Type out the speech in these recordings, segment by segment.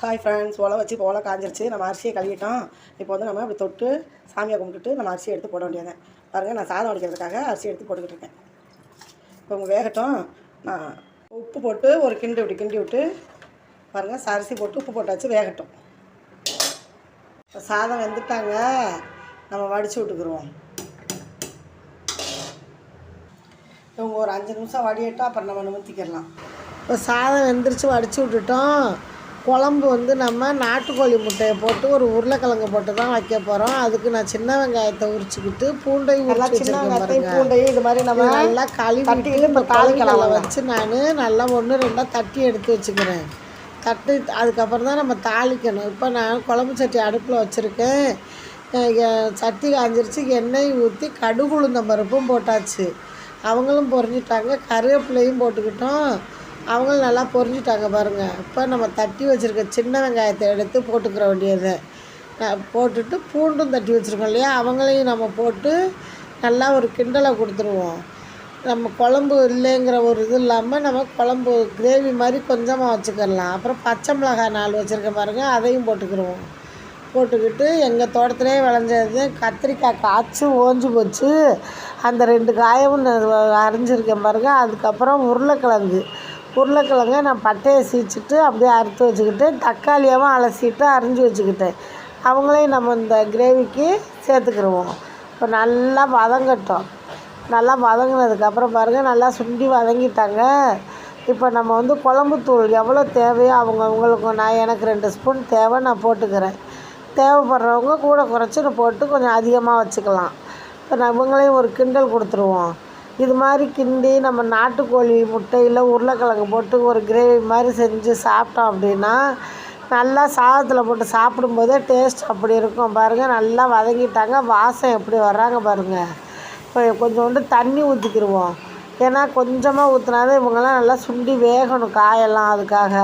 Hi friends ஓலை வச்சு இப்போ காஞ்சிருச்சு. நம்ம அரிசியை கழுவிட்டோம். இப்போ வந்து நம்ம அப்படி தொட்டு சாமியை கும்பிட்டுட்டு நம்ம அரிசியை எடுத்து போட வேண்டியது பாருங்கள் நான் சாதம் வடிக்கிறதுக்காக அரிசி எடுத்து போட்டுக்கிட்டு இருக்கேன். இப்போ உங்கள் வேகட்டும். நான் உப்பு போட்டு ஒரு கிண்டி விட்டு கிண்டி விட்டு பாருங்கள் அரிசி போட்டு உப்பு போட்டாச்சு வேகட்டும். இப்போ சாதம் வெந்துட்டாங்க. நம்ம வடித்து விட்டுக்குருவோம். இவங்க ஒரு அஞ்சு நிமிஷம் வடியட்டும் அப்புறம் நம்ம நிமித்திக்கிடலாம் இப்போ சாதம் வெந்துருச்சு வடித்து விட்டுட்டோம். குழம்பு வந்து நம்ம நாட்டுக்கோழி முட்டையை போட்டு ஒரு உருளைக்கிழங்கு போட்டு தான் வைக்க போகிறோம் அதுக்கு நான் சின்ன வெங்காயத்தை உரிச்சுக்கிட்டு பூண்டையும் உரிச்சு சின்ன வெங்காயத்தையும் பூண்டையும் இது மாதிரி நம்ம நல்லா கழுவிட்டு இப்போ தாளிக்கலை வச்சு நான் நல்லா ஒன்று ரெண்டாக தட்டி எடுத்து வச்சுக்கிறேன். தட்டி அதுக்கப்புறம் தான் நம்ம தாளிக்கணும். இப்போ நான் குழம்பு சட்டி அடுப்பில் வச்சுருக்கேன். சட்டி காஞ்சிருச்சு. எண்ணெய் ஊற்றி கடுகு உளுந்த பருப்பும் போட்டாச்சு. அவங்களும் பொரிஞ்சிட்டாங்க. கருவேப்பிலையும் போட்டுக்கிட்டோம். அவங்களும் நல்லா பொரிஞ்சிட்டாங்க பாருங்கள் இப்போ நம்ம தட்டி வச்சுருக்க சின்ன வெங்காயத்தை எடுத்து போட்டுக்கிற வேண்டியது. போட்டுட்டு பூண்டும் தட்டி வச்சுருக்கோம் இல்லையா? அவங்களையும் நம்ம போட்டு நல்லா ஒரு கிண்டலை கொடுத்துருவோம். நம்ம குழம்பு இல்லைங்கிற ஒரு இது இல்லாமல் நம்ம குழம்பு கிரேவி மாதிரி கொஞ்சமாக வச்சுக்கிடலாம் அப்புறம் பச்சை மிளகாய் நாலு வச்சுருக்க பாருங்கள் அதையும் போட்டுக்கிடுவோம் போட்டுக்கிட்டு எங்கள் தோட்டத்திலே விளைஞ்சது கத்திரிக்காய் காய்ச்சி ஓஞ்சி போச்சு. அந்த ரெண்டு காயமும் அரைஞ்சிருக்கேன் பாருங்கள் அதுக்கப்புறம் உருளைக்கிழங்கு. உருளைக்கிழங்க நான் பட்டையை சீச்சிட்டு அப்படியே அறுத்து வச்சுக்கிட்டு தக்காளியாகவும் அலசிட்டு அரிஞ்சு வச்சுக்கிட்டேன். அவங்களையும் நம்ம இந்த கிரேவிக்கு சேர்த்துக்கிடுவோம் இப்போ நல்லா வதங்கட்டும் நல்லா வதங்கினதுக்கப்புறம் பாருங்கள் நல்லா சுண்டி வதங்கிட்டாங்க. இப்போ நம்ம வந்து குழம்புத்தூள் எவ்வளோ தேவையோ அவங்க அவங்களுக்கு நான் எனக்கு ரெண்டு ஸ்பூன் தேவை நான் போட்டுக்கிறேன். தேவைப்படுறவங்க கூட குறைச்சி போட்டு கொஞ்சம் அதிகமாக வச்சுக்கலாம். இப்போ நான் இவங்களையும் ஒரு கிண்டல் கொடுத்துருவோம். இது மாதிரி கிண்டி நம்ம நாட்டுக்கோழி முட்டையில் உருளைக்கிழங்கு போட்டு ஒரு கிரேவி மாதிரி செஞ்சு சாப்பிட்டோம் அப்படின்னா நல்லா சாதத்தில் போட்டு சாப்பிடும்போதே டேஸ்ட் அப்படி இருக்கும். பாருங்கள் நல்லா வதங்கிட்டாங்க. வாசம் எப்படி வர்றாங்க பாருங்கள் இப்போ கொஞ்சோண்டு தண்ணி ஊற்றிக்கிடுவோம் ஏன்னா கொஞ்சமாக ஊற்றினாதான் இவங்கெல்லாம் நல்லா சுண்டி வேகணும் காயெல்லாம் அதுக்காக.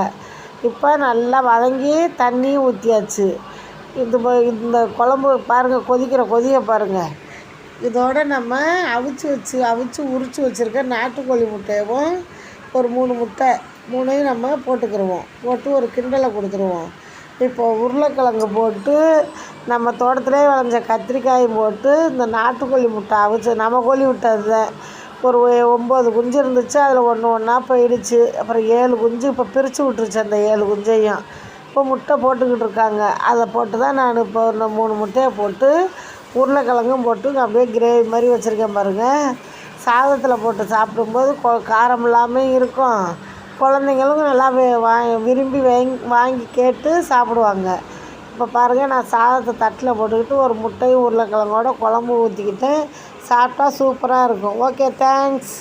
இப்போ நல்லா வதங்கி தண்ணியும் ஊற்றியாச்சு இது இந்த குழம்பு பாருங்கள் கொதிக்கிற கொதிய பாருங்கள் இதோட நம்ம அவிச்சு வச்சு அவிச்சு உரித்து வச்சுருக்க நாட்டுக்கோழி முட்டையவும் ஒரு மூணு முட்டை மூணையும் நம்ம போட்டுக்கிடுவோம் போட்டு ஒரு கிண்டலை கொடுத்துருவோம். இப்போ உருளைக்கிழங்கு போட்டு நம்ம தோட்டத்திலே விளைஞ்ச கத்திரிக்காயும் போட்டு இந்த நாட்டுக்கோழி முட்டை அவிச்சு நம்ம கோழி முட்டை விட்டது ஒரு ஒம்பது குஞ்சு இருந்துச்சு அதில் ஒன்று ஒன்றா போயிடுச்சு. அப்புறம் ஏழு குஞ்சு இப்போ பிரித்து விட்டுருச்சு அந்த ஏழு குஞ்சையும். இப்போ முட்டை போட்டுக்கிட்டு இருக்காங்க. அதை போட்டு தான் நான் இப்போ ஒரு மூணு முட்டையை போட்டு உருளைக்கிழங்கும் போட்டு அப்படியே கிரேவி மாதிரி வச்சுருக்கேன் பாருங்கள் சாதத்தில் போட்டு சாப்பிடும்போது கொ காரம் இல்லாமல் இருக்கும். குழந்தைங்களும் நல்லா வா விரும்பி வாங்கி வாங்கி கேட்டு சாப்பிடுவாங்க. இப்போ பாருங்கள் நான் சாதத்தை தட்டில் போட்டுக்கிட்டு ஒரு முட்டையும் உருளைக்கிழங்கோட குழம்பு ஊற்றிக்கிட்டு சாப்பிட்டா சூப்பராக இருக்கும். Okay thanks